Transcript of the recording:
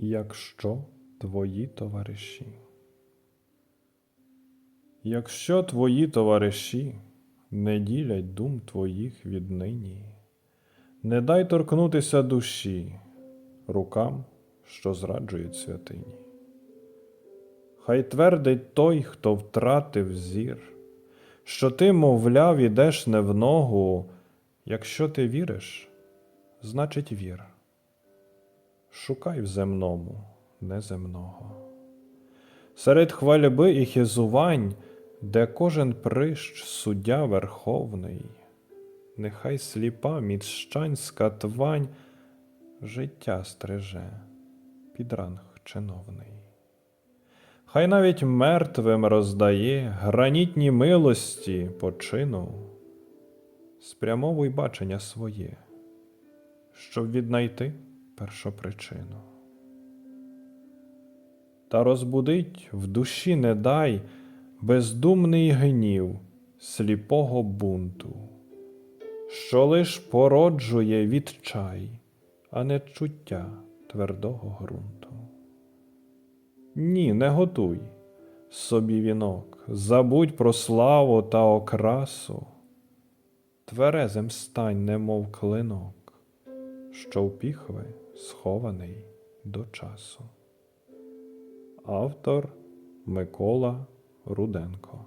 Якщо твої товариші. Якщо твої товариші не ділять дум твоїх віднині, не дай торкнутися душі рукам, що зраджують святині. Хай твердить той, хто втратив зір, що ти, мовляв, ідеш не в ногу, якщо ти віриш, значить вір. Шукай в земному неземного. Серед хвальби і хизувань, де кожен прищ суддя верховний, нехай сліпа міщанська твань життя стриже під ранг чиновний. Хай навіть мертвим роздає гранітні милості почину, спрямовуй бачення своє, щоб віднайти першопричину. Та розбудить в душі не дай бездумний гнів сліпого бунту, що лиш породжує відчай, а не чуття твердого ґрунту. Ні, не готуй собі вінок, забудь про славу та окрасу, тверезим стань, немов клинок, що в піхви схований до часу. Автор Микола Руденко